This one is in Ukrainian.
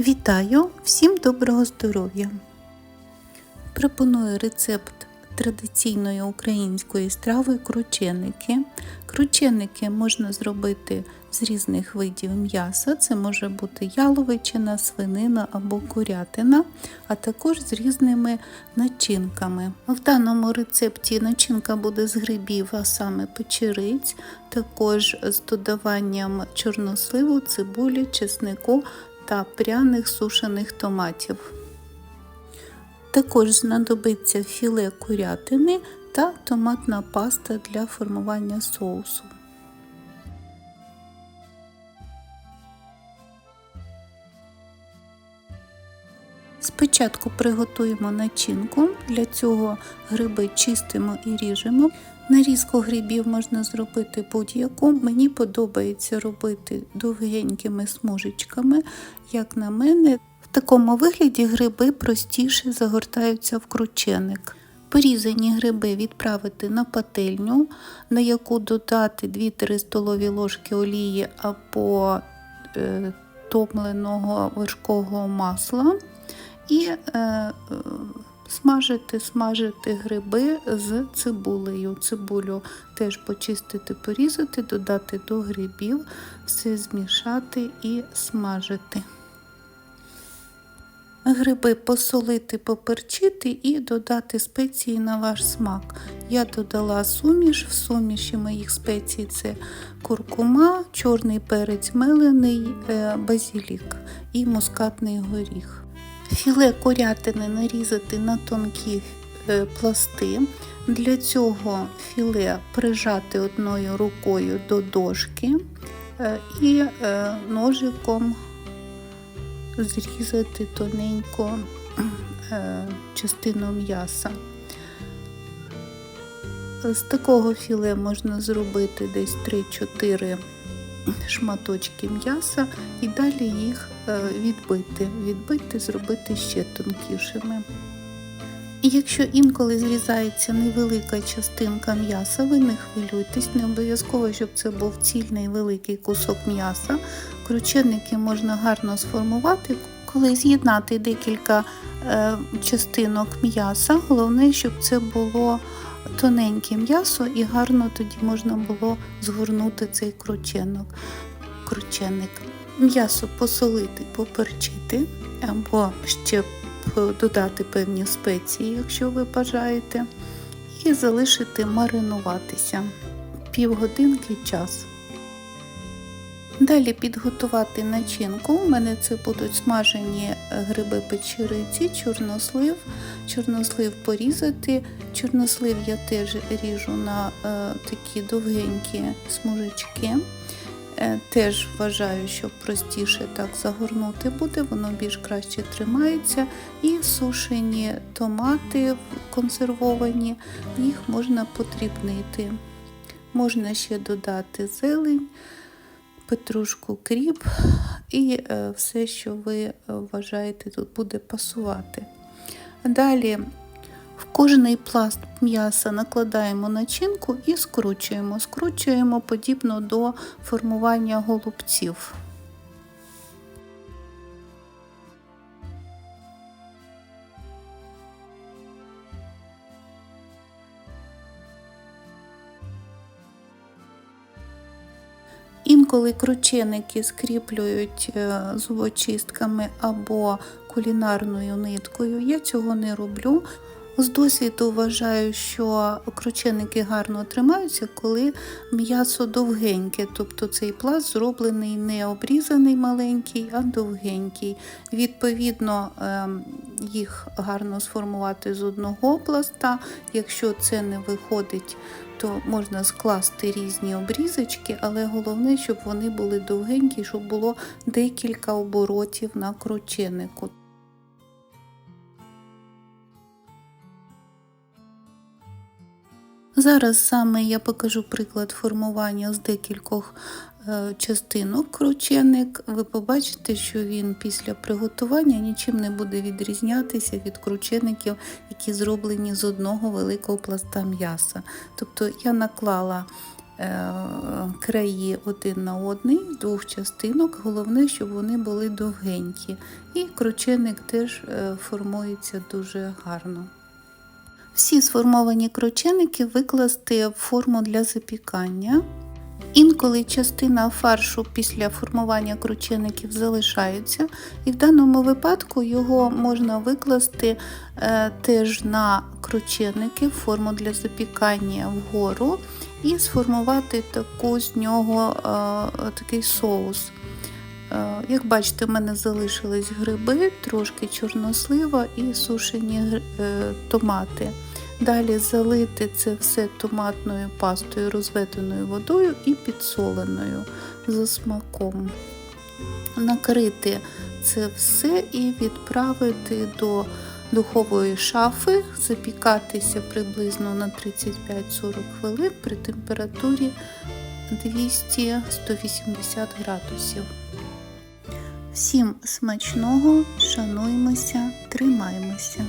Вітаю! Всім доброго здоров'я! Пропоную рецепт традиційної української страви крученики. Крученики можна зробити з різних видів м'яса. Це може бути яловичина, свинина або курятина, а також з різними начинками. В даному рецепті начинка буде з грибів, а саме печериць, також з додаванням чорносливу, цибулі, чеснику та пряних сушених томатів. Також знадобиться філе курятини та томатна паста для формування соусу. Спочатку приготуємо начинку, для цього гриби чистимо і ріжемо. Нарізку грибів можна зробити будь-яку. Мені подобається робити довгенькими смужечками, як на мене. В такому вигляді гриби простіше загортаються в крученик. Порізані гриби відправити на пательню, на яку додати 2-3 столові ложки олії або е, томленого вершкового масла і е, смажити, смажити гриби з цибулею. Цибулю теж почистити, порізати, додати до грибів, все змішати і смажити. Гриби посолити, поперчити і додати спеції на ваш смак. Я додала суміш, в суміші моїх спецій це куркума, чорний перець мелений, базілік і мускатний горіх. Філе курятини нарізати на тонкі пласти. Для цього філе прижати одною рукою до дошки і ножиком зрізати тоненько частину м'яса. З такого філе можна зробити десь 3-4 шматочки м'яса і далі їх відбити, відбити, зробити ще тонкішими. Якщо інколи зрізається невелика частинка м'яса, ви не хвилюйтесь, не обов'язково, щоб це був цільний великий кусок м'яса. Крученики можна гарно сформувати, коли з'єднати декілька е, частинок м'яса. Головне, щоб це було тоненьке м'ясо і гарно тоді можна було згорнути цей крученок. Крученик. М'ясо посолити, поперчити або ще додати певні спеції, якщо ви бажаєте, і залишити маринуватися півгодинки час. Далі підготувати начинку. У мене це будуть смажені гриби печериці, чорнослив, чорнослив порізати. Чорнослив я теж ріжу на е, такі довгенькі смужечки. Теж вважаю, що простіше так загорнути буде, воно більш краще тримається. І сушені томати консервовані, їх можна подрібнити. Можна ще додати зелень, петрушку кріп і все, що ви вважаєте, тут буде пасувати. Далі в кожний пласт м'яса накладаємо начинку і скручуємо. Скручуємо подібно до формування голубців. Інколи крученики скріплюють зубочистками або кулінарною ниткою. Я цього не роблю. З досвіду вважаю, що крученики гарно тримаються, коли м'ясо довгеньке, тобто цей пласт зроблений не обрізаний маленький, а довгенький. Відповідно, їх гарно сформувати з одного пласта. Якщо це не виходить, то можна скласти різні обрізочки, але головне, щоб вони були довгенькі, щоб було декілька оборотів на крученику. Зараз саме я покажу приклад формування з декількох е, частинок крученик. Ви побачите, що він після приготування нічим не буде відрізнятися від кручеників, які зроблені з одного великого пласта м'яса. Тобто я наклала е, краї один на один з двох частинок. Головне, щоб вони були довгенькі. І крученик теж е, формується дуже гарно. Всі сформовані крученики викласти в форму для запікання. Інколи частина фаршу після формування кручеників залишається, і в даному випадку його можна викласти е, теж на крученики в форму для запікання вгору і сформувати таку з нього е, такий соус. Е, Як бачите, в мене залишились гриби, трошки чорнослива і сушені е, томати. Далі залити це все томатною пастою, розведеною водою і підсоленою за смаком. Накрити це все і відправити до духової шафи, запікатися приблизно на 35-40 хвилин при температурі 200-180 градусів. Всім смачного, шануймося, тримаймося!